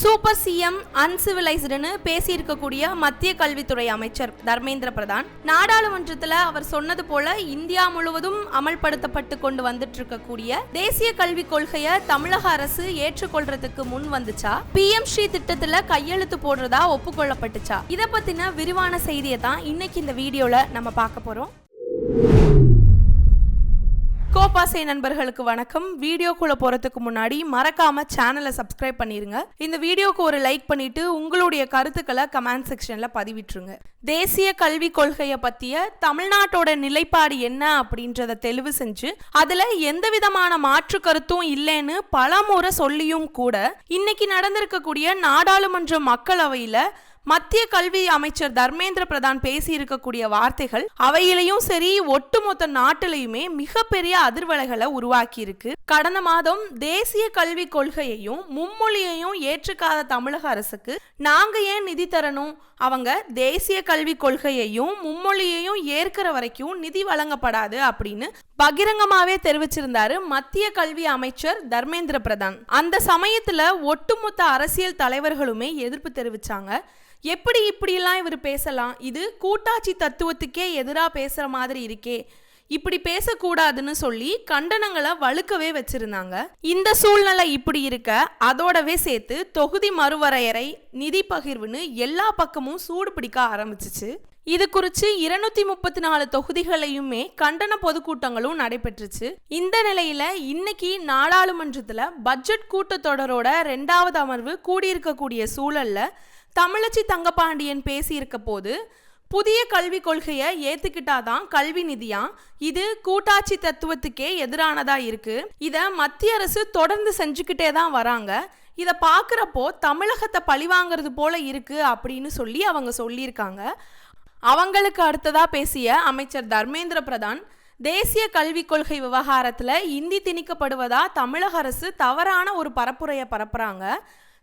Super CM அன்சிவிலைஸ்டுன்னு பேசியிருக்கக்கூடிய மத்திய கல்வித்துறை அமைச்சர் தர்மேந்திர பிரதான். நாடாளுமன்றத்தில் அவர் சொன்னது போல இந்தியா முழுவதும் அமல்படுத்தப்பட்டு கொண்டு வந்துட்டு இருக்கக்கூடிய தேசிய கல்விக் கொள்கையை தமிழக அரசு ஏற்றுக்கொள்றதுக்கு முன் வந்துச்சா? பிஎம் ஸ்ரீ திட்டத்தில் கையெழுத்து போடுறதா ஒப்புக்கொள்ளப்பட்டுச்சா? இதை பத்தின விரிவான செய்தியை தான் இன்னைக்கு இந்த வீடியோல நம்ம பார்க்க போறோம். கோபாசை நண்பர்களுக்கு வணக்கம். வீடியோக்குள்ள போறதுக்கு முன்னாடி மறக்காம சேனலை சப்ஸ்கிரைப் பண்ணிருங்க. இந்த வீடியோக்கு ஒரு லைக் பண்ணிட்டு உங்களுடைய கருத்துக்களை கமெண்ட் செக்ஷன்ல பதிவிட்டுருங்க. தேசிய கல்விக் கொள்கையை பத்திய தமிழ்நாட்டோட நிலைப்பாடு என்ன அப்படின்றத தெளிவு செஞ்சு அதுல எந்த விதமான மாற்று கருத்தும் இல்லைன்னு பலமுறை சொல்லியும் கூட இன்னைக்கு நடந்திருக்கக்கூடிய நாடாளுமன்ற மக்களவையில மத்திய கல்வி அமைச்சர் தர்மேந்திர பிரதான் பேசியிருக்கக்கூடிய வார்த்தைகள் அவையிலையும் சரி ஒட்டுமொத்த நாட்டிலையுமே மிகப்பெரிய அதிர்வலைகளை உருவாக்கி இருக்கு கடந்த மாதம் தேசிய கல்விக் கொள்கையையும் மும்மொழியையும் ஏற்றுக்காத தமிழக அரசுக்கு நாங்க ஏன் நிதி தரணும்? அவங்க தேசிய கல்விக் கொள்கையையும் மும்மொழியையும் ஏற்கிற வரைக்கும் நிதி வழங்கப்படாது அப்படின்னு பகிரங்கமாவே தெரிவிச்சிருந்தாரு மத்திய கல்வி அமைச்சர் தர்மேந்திர பிரதான். அந்த சமயத்துல ஒட்டுமொத்த அரசியல் தலைவர்களுமே எதிர்ப்பு தெரிவிச்சாங்க. எப்படி இப்படிலாம் இவர் பேசலாம்? இது கூட்டாட்சி தத்துவத்துக்கே எதிராக பேசுகிற மாதிரி இருக்கே. இப்படி பேசக்கூடாதுன்னு சொல்லி கண்டனங்களை வழுக்கவே வச்சிருந்தாங்க. இந்த சூழ்நிலை இப்படி இருக்க அதோடவே சேர்த்து தொகுதி மறுவரையறை நிதி பகிர்வுன்னு எல்லா பக்கமும் சூடு பிடிக்க ஆரம்பிச்சிச்சு. இது குறித்து இருநூத்தி முப்பத்தி நாலு தொகுதிகளையுமே கண்டன பொதுக்கூட்டங்களும் நடைபெற்றுச்சு. இந்த நிலையில இன்னைக்கு நாடாளுமன்றத்துல பட்ஜெட் கூட்டத்தொடரோட ரெண்டாவது அமர்வு கூடியிருக்கக்கூடிய சூழல்ல தமிழச்சி தங்கபாண்டியன் பேசியிருக்க போது புதிய கல்விக் கொள்கையை ஏத்துக்கிட்டாதான் கல்வி நிதியா? இது கூட்டாட்சி தத்துவத்துக்கே எதிரானதா இருக்கு? இத மத்திய அரசு தொடர்ந்து செஞ்சுக்கிட்டே தான் வராங்க. இதை பார்க்குறப்போ தமிழகத்தை பழிவாங்கிறது போல இருக்கு அப்படின்னு சொல்லி அவங்க சொல்லியிருக்காங்க. அவங்களுக்கு அடுத்ததா பேசிய அமைச்சர் தர்மேந்திர பிரதான் தேசிய கல்விக் கொள்கை விவகாரத்துல இந்தி திணிக்கப்படுவதா தமிழக அரசு தவறான ஒரு பரப்புரையை பரப்புறாங்க.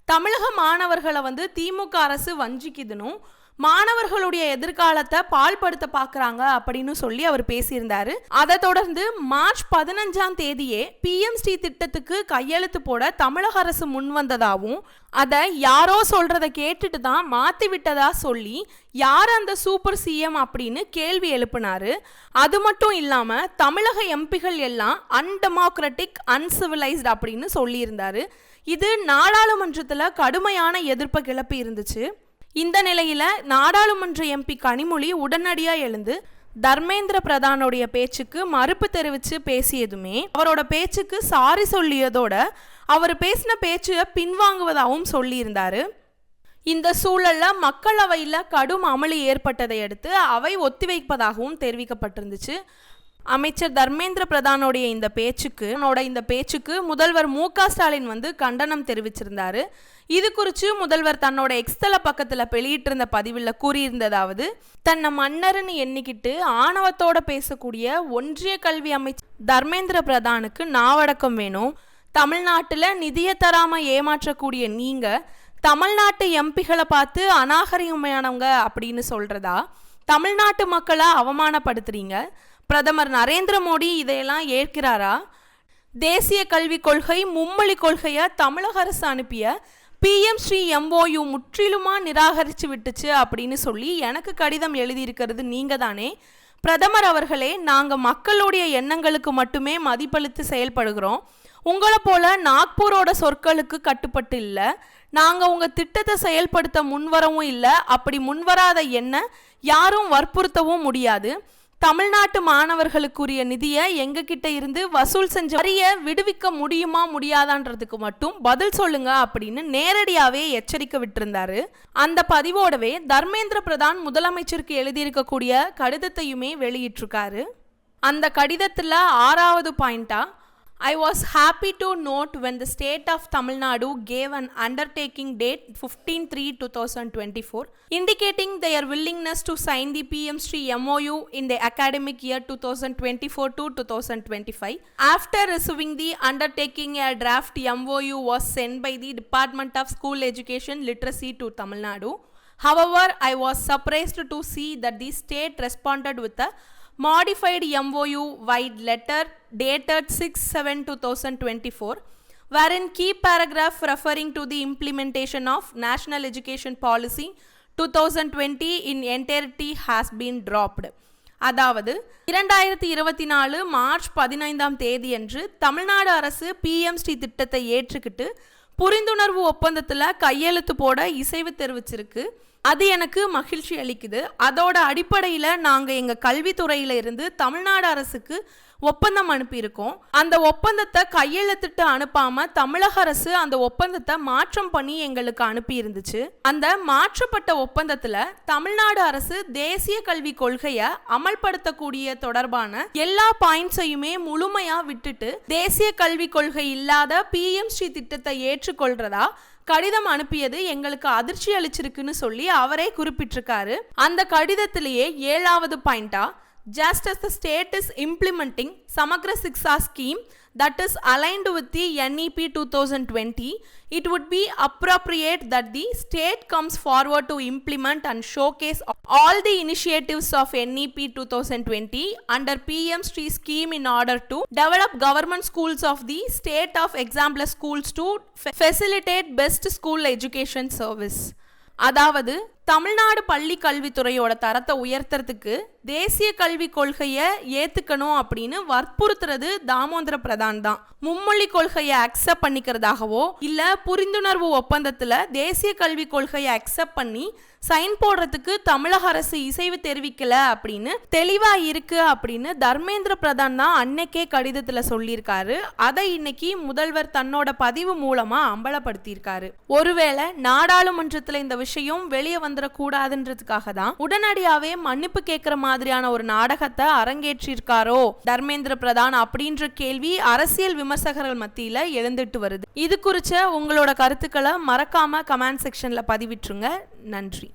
தமிழக மாணவர்களை வந்து திமுக அரசு வஞ்சிக்குதுனும் மாணவர்களுடைய எதிர்காலத்தை பால்படுத்த பார்க்குறாங்க அப்படின்னு சொல்லி அவர் பேசியிருந்தாரு. அதை தொடர்ந்து மார்ச் பதினஞ்சாம் தேதியே பிஎம்ஸ்டி திட்டத்துக்கு கையெழுத்து போட தமிழக அரசு முன் வந்ததாகவும் அதை யாரோ சொல்கிறத கேட்டுட்டு தான் மாத்தி விட்டதா சொல்லி யார் அந்த சூப்பர் சிஎம் அப்படின்னு கேள்வி எழுப்பினாரு. அது மட்டும் இல்லாம தமிழக எம்பிகள் எல்லாம் அன்டெமோக்ராட்டிக் அன்சிவிலைஸ்ட் அப்படின்னு சொல்லியிருந்தாரு. இது நாடாளுமன்றத்தில் கடுமையான எதிர்ப்பை கிளப்பி இருந்துச்சு இந்த நிலையில நாடாளுமன்ற எம்பி கனிமொழி உடனடியாக எழுந்து தர்மேந்திர பிரதானுடைய பேச்சுக்கு மறுப்பு தெரிவித்து பேசியதுமே அவரோட பேச்சுக்கு சாரி சொல்லியதோட அவர் பேசின பேச்சை பின்வாங்குவதாகவும் சொல்லியிருந்தாரு. இந்த சூழல்ல மக்களவையில் கடும் அமளி ஏற்பட்டதை அடுத்து அவை ஒத்திவைப்பதாகவும் தெரிவிக்கப்பட்டிருந்துச்சு. அமைச்சர் தர்மேந்திர பிரதானோடைய இந்த பேச்சுக்கு இந்த பேச்சுக்கு முதல்வர் மு ஸ்டாலின் வந்து கண்டனம் தெரிவிச்சிருந்தாரு. இது குறித்து முதல்வர் தன்னோட எக்ஸ்தல பக்கத்தில் வெளியிட்டிருந்த பதிவில் கூறியிருந்ததாவது தன்னை மன்னர்னு எண்ணிக்கிட்டு ஆணவத்தோட பேசக்கூடிய ஒன்றிய கல்வி அமைச்சர் தர்மேந்திர பிரதானுக்கு நாவடக்கம் வேணும். தமிழ்நாட்டில் நிதியை தராமல் ஏமாற்றக்கூடிய நீங்கள் தமிழ்நாட்டு எம்பிகளை பார்த்து அநாகரிகமானவங்க அப்படின்னு சொல்கிறதா தமிழ்நாட்டு மக்களை அவமானப்படுத்துறீங்க. பிரதமர் நரேந்திர மோடி இதையெல்லாம் ஏற்கிறாரா? தேசிய கல்விக் கொள்கை மும்மொழி கொள்கையை தமிழக அரசு அனுப்பிய பிஎம் ஸ்ரீ எம்ஓயு முற்றிலுமா நிராகரித்து விட்டுச்சு அப்படின்னு சொல்லி எனக்கு கடிதம் எழுதியிருக்கிறது நீங்கள் தானே. பிரதமர் அவர்களே நாங்கள் மக்களுடைய எண்ணங்களுக்கு மட்டுமே மதிப்பளித்து செயல்படுகிறோம். உங்களை போல நாக்பூரோட சொற்களுக்கு கட்டுப்பட்டு இல்லை. நாங்கள் உங்கள் திட்டத்தை செயல்படுத்த முன்வரவும் இல்லை. அப்படி முன்வராத என்ன யாரும் வற்புறுத்தவும் முடியாது. தமிழ்நாட்டு மாணவர்களுக்குரிய நிதியை எங்ககிட்ட இருந்து வசூல் செஞ்ச வரிய விடுவிக்க முடியுமா முடியாதான்றதுக்கு மட்டும் பதில் சொல்லுங்க அப்படின்னு நேரடியாகவே எச்சரிக்கை விட்டிருந்தாரு. அந்த பதிவோடவே தர்மேந்திர பிரதான் முதலமைச்சருக்கு எழுதியிருக்கக்கூடிய கடிதத்தையுமே வெளியிட்டிருக்காரு. அந்த கடிதத்தில் ஆறாவது பாயிண்டா I was happy to note when the state of Tamil Nadu gave an undertaking date 15-3-2024 indicating their willingness to sign the PM Sri MOU in the academic year 2024-2025. After receiving the undertaking, a draft MOU was sent by the Department of School Education Literacy to Tamil Nadu. However, I was surprised to see that the state responded with a modified MOU wide letter dated 6 7 2024 wherein key paragraph referring to the implementation of National Education Policy 2020 in entirety has been dropped. அதாவது இரண்டாயிரத்தி இருபத்தி நாலு March பதினைந்தாம் தேதியன்று தமிழ்நாடு அரசு பிஎம்ஸ்டி திட்டத்தை ஏற்றுக்கிட்டு புரிந்துணர்வு ஒப்பந்தத்தில் கையெழுத்து போட இசைவு தெரிவிச்சிருக்கு அது எனக்கு மகிழ்ச்சி அளிக்குது. அதோட அடிப்படையில் நாங்கள் எங்கள் கல்வித்துறையில இருந்து தமிழ்நாடு அரசுக்கு ஒப்பந்தம் அனுப்பியிருக்கோம். அந்த ஒப்பந்தத்தை கையெழுத்திட்டு அனுப்பாம தமிழக அரசு அந்த ஒப்பந்தத்தை மாற்றம் பண்ணி எங்களுக்கு அனுப்பி இருந்துச்சு அந்த மாற்றப்பட்ட ஒப்பந்தத்துல தமிழ்நாடு அரசு தேசிய கல்வி கொள்கையை அமல்படுத்தக்கூடிய தொடர்பான எல்லா பாயிண்ட்ஸையுமே முழுமையா விட்டுட்டு தேசிய கல்வி கொள்கை இல்லாத பிஎம்சி திட்டத்தை ஏற்றுக்கொள்றதா கடிதம் அனுப்பியது எங்களுக்கு அதிர்ச்சி அளிச்சிருக்குன்னு சொல்லி அவரே குறிப்பிட்டிருக்காரு. அந்த கடிதத்திலேயே ஏழாவது பாயிண்டா just as the state is implementing Samagra Siksha scheme that is aligned with the E NEP 2020, it would be appropriate that the state comes forward to implement and showcase all the initiatives of E NEP 2020 under PM Street scheme in order to develop government schools of the state of exemplar schools to fa- facilitate best school education service. அதாவது தமிழ்நாடு பள்ளி கல்வித்துறையோட தரத்தை உயர்த்துறதுக்கு தேசிய கல்விக் கொள்கையை ஏத்துக்கணும் அப்படின்னு வற்புறுத்துறது தாமோதர பிரதான் தான். மும்மொழி கொள்கையை அக்செப்ட் பண்ணிக்கிறதாகவோ இல்ல புரிந்துணர்வு ஒப்பந்தத்துல தேசிய கல்விக் கொள்கையை அக்செப்ட் பண்ணி சைன் போடுறதுக்கு தமிழக அரசு இசைவு தெரிவிக்கல அப்படின்னு தெளிவா இருக்கு அப்படின்னு தர்மேந்திர பிரதான் தான் அன்னைக்கே கடிதத்துல சொல்லியிருக்காரு. அதை இன்னைக்கு முதல்வர் தன்னோட பதிவு மூலமா அம்பலப்படுத்தியிருக்காரு. ஒருவேளை நாடாளுமன்றத்தில் இந்த விஷயம் வெளியே வந்துடக்கூடாதுன்றதுக்காக தான் உடனடியாவே மன்னிப்பு கேட்கிற மாதிரியான ஒரு நாடகத்தை அரங்கேற்றிருக்காரோ? தர்மேந்திர பிரதான் அப்படின்ற கேள்வி அரசியல் விமர்சகர்கள் மத்தியில எழுந்துட்டு வருது. இது குறிச்ச உங்களோட கருத்துக்களை மறக்காம கமெண்ட் செக்ஷன்ல பதிவிட்டுருங்க. நன்றி.